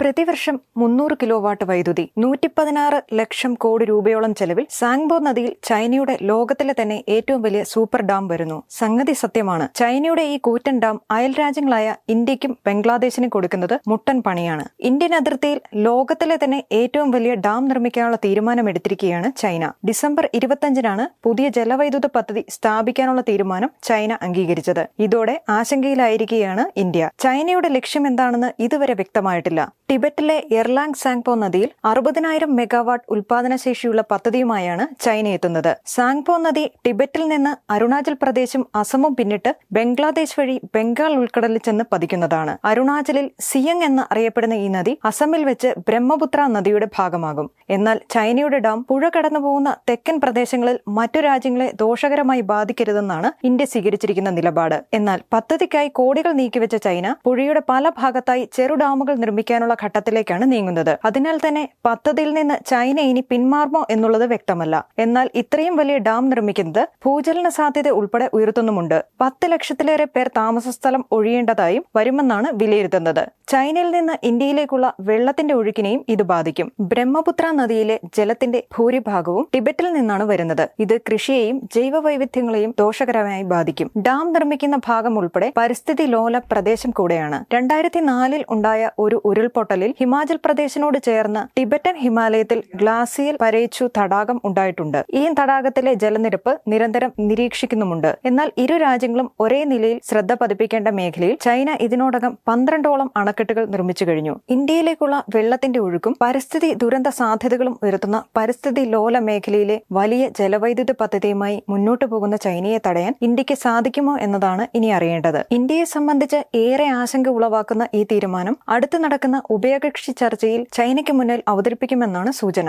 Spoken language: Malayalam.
പ്രതിവർഷം മുന്നൂറ് കിലോ വാട്ട് വൈദ്യുതി നൂറ്റി പതിനാറ് ലക്ഷം കോടി രൂപയോളം ചെലവിൽ സാങ്ബോ നദിയിൽ ചൈനയുടെ ലോകത്തിലെ തന്നെ ഏറ്റവും വലിയ സൂപ്പർ ഡാം വരുന്നു. സംഗതി സത്യമാണ്. ചൈനയുടെ ഈ കൂറ്റൻ ഡാം അയൽ രാജ്യങ്ങളായ ഇന്ത്യക്കും ബംഗ്ലാദേശിനും കൊടുക്കുന്നത് മുട്ടൻ പണിയാണ്. ഇന്ത്യൻ അതിർത്തിയിൽ ലോകത്തിലെ തന്നെ ഏറ്റവും വലിയ ഡാം നിർമ്മിക്കാനുള്ള തീരുമാനമെടുത്തിരിക്കുകയാണ് ചൈന. ഡിസംബർ ഇരുപത്തഞ്ചിനാണ് പുതിയ ജലവൈദ്യുത പദ്ധതി സ്ഥാപിക്കാനുള്ള തീരുമാനം ചൈന അംഗീകരിച്ചത്. ഇതോടെ ആശങ്കയിലായിരിക്കുകയാണ് ഇന്ത്യ. ചൈനയുടെ ലക്ഷ്യം എന്താണെന്ന് ഇതുവരെ വ്യക്തമായിട്ടില്ല. ടിബറ്റിലെ എർലാങ് സാങ്പോ നദിയിൽ അറുപതിനായിരം മെഗാവാട്ട് ഉൽപാദനശേഷിയുള്ള പദ്ധതിയുമായാണ് ചൈന എത്തുന്നത്. സാങ്പോ നദി ടിബറ്റിൽ നിന്ന് അരുണാചൽ പ്രദേശും അസമും പിന്നിട്ട് ബംഗ്ലാദേശ് വഴി ബംഗാൾ ഉൾക്കടലിൽ ചെന്ന് പതിക്കുന്നതാണ്. അരുണാചലിൽ സിയങ് എന്ന് അറിയപ്പെടുന്ന ഈ നദി അസമിൽ വെച്ച് ബ്രഹ്മപുത്ര നദിയുടെ ഭാഗമാകും. എന്നാൽ ചൈനയുടെ ഡാം പുഴ കടന്നുപോകുന്ന തെക്കൻ പ്രദേശങ്ങളിൽ മറ്റു രാജ്യങ്ങളെ ദോഷകരമായി ബാധിക്കരുതെന്നാണ് ഇന്ത്യ സ്വീകരിച്ചിരിക്കുന്ന നിലപാട്. എന്നാൽ പദ്ധതിക്കായി കോടികൾ നീക്കിവെച്ച ചൈന പുഴയുടെ പല ഭാഗത്തായി ചെറു ഡാമുകൾ നിർമ്മിക്കാനുള്ള ഘട്ടത്തിലേക്കാണ് നീങ്ങുന്നത്. അതിനാൽ തന്നെ പദ്ധതിയിൽ നിന്ന് ചൈന ഇനി പിന്മാറുമോ എന്നുള്ളത് വ്യക്തമല്ല. എന്നാൽ ഇത്രയും വലിയ ഡാം നിർമ്മിക്കുന്നത് ഭൂചലന സാധ്യത ഉൾപ്പെടെ ഉയർത്തുന്നുമുണ്ട്. പത്ത് ലക്ഷത്തിലേറെ പേർ താമസ സ്ഥലം ഒഴിയേണ്ടതായും വരുമെന്നാണ് വിലയിരുത്തുന്നത്. ചൈനയിൽ നിന്ന് ഇന്ത്യയിലേക്കുള്ള വെള്ളത്തിന്റെ ഒഴുക്കിനെയും ഇത് ബാധിക്കും. ബ്രഹ്മപുത്ര നദിയിലെ ജലത്തിന്റെ ഭൂരിഭാഗവും ടിബറ്റിൽ നിന്നാണ് വരുന്നത്. ഇത് കൃഷിയെയും ജൈവ വൈവിധ്യങ്ങളെയും ദോഷകരമായി ബാധിക്കും. ഡാം നിർമ്മിക്കുന്ന ഭാഗം ഉൾപ്പെടെ പരിസ്ഥിതി ലോല പ്രദേശം കൂടെയാണ്. രണ്ടായിരത്തി നാലിൽ ഉണ്ടായ ഒരു ഉരുൾപൊട്ടലിൽ ഹിമാചൽ പ്രദേശിനോട് ചേർന്ന് ടിബറ്റൻ ഹിമാലയത്തിൽ ഗ്ലാസിയൽ പരേച്ചു തടാകം ഉണ്ടായിട്ടുണ്ട്. ഈ തടാകത്തിലെ ജലനിരപ്പ് നിരന്തരം നിരീക്ഷിക്കുന്നുമുണ്ട്. എന്നാൽ ഇരു രാജ്യങ്ങളും ഒരേ നിലയിൽ ശ്രദ്ധ പതിപ്പിക്കേണ്ട മേഖലയിൽ ചൈന ഇതിനോടകം പന്ത്രണ്ടോളം അണക്കെട്ടുകൾ നിർമ്മിച്ചു കഴിഞ്ഞു. ഇന്ത്യയിലേക്കുള്ള വെള്ളത്തിന്റെ ഒഴുക്കും പരിസ്ഥിതി ദുരന്ത സാധ്യതകളും ഉയർത്തുന്ന പരിസ്ഥിതി ലോല മേഖലയിലെ വലിയ ജലവൈദ്യുത പദ്ധതിയുമായി മുന്നോട്ടു പോകുന്ന ചൈനയെ തടയാൻ ഇന്ത്യയ്ക്ക് സാധിക്കുമോ എന്നതാണ് ഇനി അറിയേണ്ടത്. ഇന്ത്യയെ സംബന്ധിച്ച് ഏറെ ആശങ്ക ഉളവാക്കുന്ന ഈ തീരുമാനം അടുത്ത് നടക്കുന്ന ഉഭയകക്ഷി ചർച്ചയിൽ ചൈനയ്ക്ക് മുന്നിൽ അവതരിപ്പിക്കുമെന്നാണ് സൂചന.